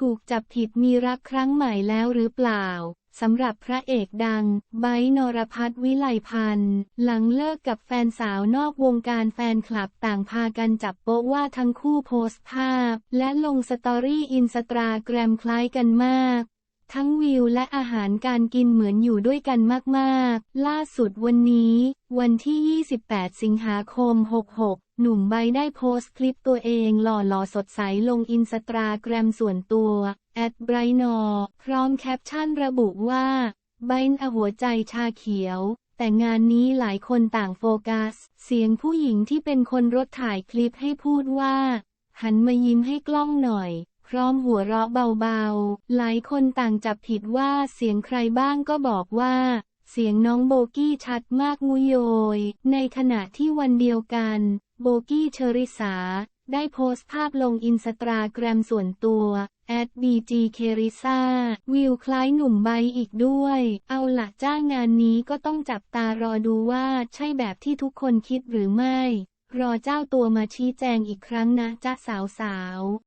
ถูกจับผิดมีรักครั้งใหม่แล้วหรือเปล่าสำหรับพระเอกดัง ไบนรพัฒวิไลพันธ์หลังเลิกกับแฟนสาวนอกวงการแฟนคลับต่างพากันจับโป๊ะว่าทั้งคู่โพสต์ภาพ และลงสตอรี่อินสตาแกรมคล้ายกันมาก ทั้งวิวและอาหารการกินเหมือนอยู่ด้วยกันมาก ๆ ล่าสุดวันนี้ วันที่ 28 สิงหาคม 66 หนุ่มใบได้โพสต์คลิปตัวเองหล่อๆ สดใสลงอินสตาแกรมส่วนตัวแอดไบรนอพร้อมแคปชั่นระบุว่าไบนอหัวใจชาเขียว แต่งานนี้หลายคนต่างโฟกัส เสียงผู้หญิงที่เป็นคนรถถ่ายคลิปให้พูดว่า หันมายิ้มให้กล้องหน่อย พร้อมหัวเราะเบาๆ หลายคนต่างจับผิดว่าเสียงใครบ้างก็บอกว่า เสียงน้องโบกี้ชัดมากงุยโยย ในขณะที่วันเดียวกัน โบกี้เชอริสา ได้โพสต์ภาพลงอินสตาแกรมส่วนตัวแอดบีจีเคริซาวิวคล้ายหนุ่มใบอีกด้วย เอาละจ้างงานนี้ก็ต้องจับตารอดูว่าใช่แบบที่ทุกคนคิดหรือไม่ รอเจ้าตัวมาชี้แจงอีกครั้งนะจ้าสาวๆ